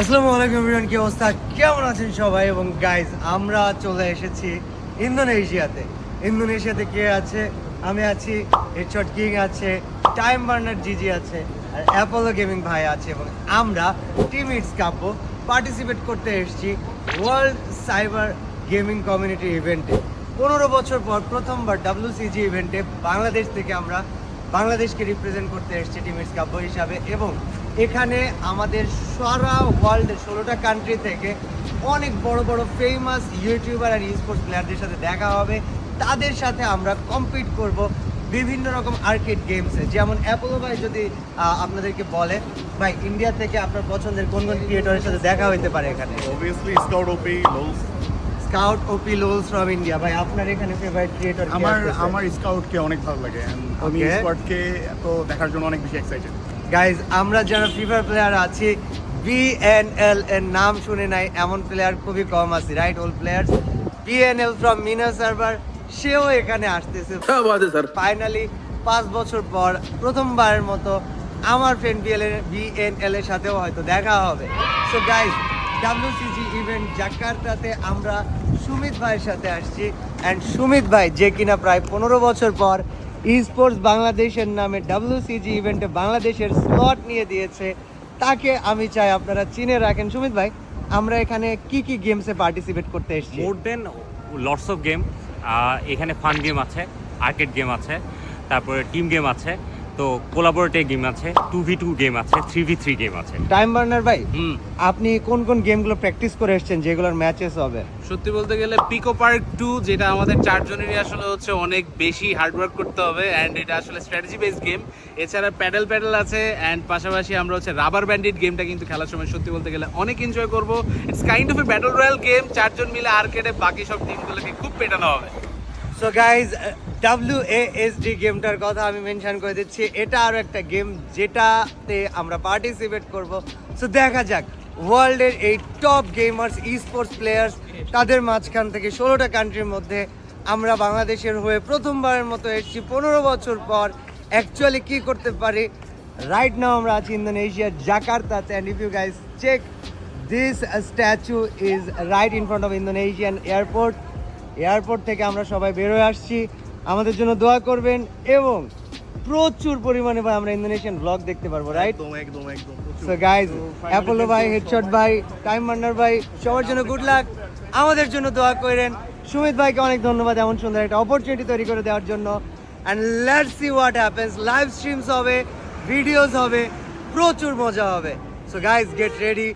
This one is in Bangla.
আসসালামু আলাইকুম এভরিওয়ান কি অবস্থা? কেমন আছেন সবাই? এবং গাইজ আমরা চলে এসেছি ইন্দোনেশিয়াতে। ইন্দোনেশিয়াতে কে আছে? আমি আছি হেডশট কিং আছে টাইম বার্নার জিজি আছে, আর অ্যাপোলো গেমিং ভাই আছে, এবং আমরা টিম ইটস কাপও পার্টিসিপেট করতে এসেছি ওয়ার্ল্ড সাইবার গেমিং কমিউনিটি ইভেন্টে পনেরো বছর পর প্রথমবার ডাব্লিউসিজি ইভেন্টে বাংলাদেশ থেকে আমরা বাংলাদেশকে রিপ্রেজেন্ট করতে এসেছে টিম ইটস কাব্য হিসাবে, এবং এখানে আমাদের সারা ওয়ার্ল্ডের ষোলোটা কান্ট্রি থেকে অনেক বড় বড় ফেমাস ইউটিউবার আর স্পোর্টস প্লেয়ারদের সাথে দেখা হবে। তাদের সাথে আমরা কম্পিট করব বিভিন্ন রকম আর্কেড গেমসে যেমন অ্যাপোলো ভাই যদি আপনাদেরকে বলে ভাই ইন্ডিয়া থেকে আপনার পছন্দের কোন কোন ক্রিয়েটরের সাথে দেখা হইতে পারে এখানে. Scout OP lols from India ভাই আপনার এখানে ফেভারিট ক্রিয়েটর আমার আমার স্কাউটকে অনেক ভালো লাগে। আমি. স্কোয়াডকে এত দেখার জন্য অনেক বেশি এক্সাইটেড গাইজ আমরা যারা ফ্রি ফায়ার প্লেয়ার আছি বিএনএল এর নাম শুনে নাই এমন প্লেয়ার খুবই কম আছে right all player BNL from MENA server সেও এখানে আসতেছে। ফাইনালি পাঁচ বছর পর প্রথমবারের মতো আমার ফ্রেন্ড বিএল এর বিএনএল এর সাথেও হয়তো দেখা হবে। সো গাইজ ডাব্লিউসিজি ইভেন্ট জাকার্তাতে আমরা সুমিত ভাইয়ের সাথে আসছি। অ্যান্ড সুমিত ভাই যে কিনা প্রায় পনেরো বছর পর ই স্পোর্টস বাংলাদেশের নামে ডাব্লিউসিজি ইভেন্টে বাংলাদেশের স্লট নিয়ে দিয়েছে। তাকে আমি চাই আপনারা চিনে রাখেন। সুমিত ভাই, আমরা এখানে কি কি গেমসে পার্টিসিপেট করতে এসেছি? More than lots of game এখানে ফান গেম আছে আর্কেড গেম আছে, তারপরে টিম গেম আছে তো কোলাবোরেটিভ গেম আছে টু ভি টু গেম আছে থ্রি ভি থ্রি গেম আছে। টাইম বার্নার ভাই হুম। আপনি কোন কোন গেমগুলো প্র্যাকটিস করে এসেছেন যেগুলোর ম্যাচেস হবে? সত্যি বলতে গেলে পিকো পার্ক টু যেটা আমাদের চারজনেরই আসলে হচ্ছে অনেক বেশি হার্ডওয়ার্ক করতে হবে অ্যান্ড এটা আসলে স্ট্র্যাটেজি বেস গেম এছাড়া প্যাডেল প্যাডেল আছে অ্যান্ড পাশাপাশি আমরা হচ্ছে রাবার ব্যান্ডিট গেমটা কিন্তু খেলার সময় সত্যি বলতে গেলে অনেক এনজয় করব। It's kind of a battle royale game চারজন মিলে আর্কেডে বাকি সব টিমগুলোকে খুব পেটানো হবে। So guys W A S D গেমটার কথা আমি মেনশন করে দিচ্ছি। এটা আরও একটা গেম যেটাতে আমরা পার্টিসিপেট করব। সো দেখা যাক। ওয়ার্ল্ডের এই top gamers esports players তাদের মাঝখান থেকে ষোলোটা কান্ট্রির মধ্যে আমরা বাংলাদেশের হয়ে প্রথমবারের মতো এসেছি। পনেরো বছর পর অ্যাকচুয়ালি কি করতে পারি? রাইট নাও আমরা আছি ইন্দোনেশিয়ার জাকার্তাতে and if you guys check this statue is right in front of Indonesian airport airport থেকে আমরা সবাই বেরোয় আসছি। আমাদের জন্য দোয়া করবেন এবং প্রচুর পরিমাণে ভাই আমরা ইন্দোনেশিয়ান ব্লগ দেখতে পারব রাইট একদম একদম একদম সো গাইজ অ্যাপোলো ভাই হেডশট ভাই টাইম মান্নার ভাই সবার জন্য গুড লাক আমাদের জন্য দোয়া করেন। সুমিত ভাইকে অনেক ধন্যবাদ এমন সুন্দর একটা অপরচুনিটি তৈরি করে দেওয়ার জন্য। And let's see what happens live streams হবে ভিডিওস হবে প্রচুর মজা হবে। So guys get ready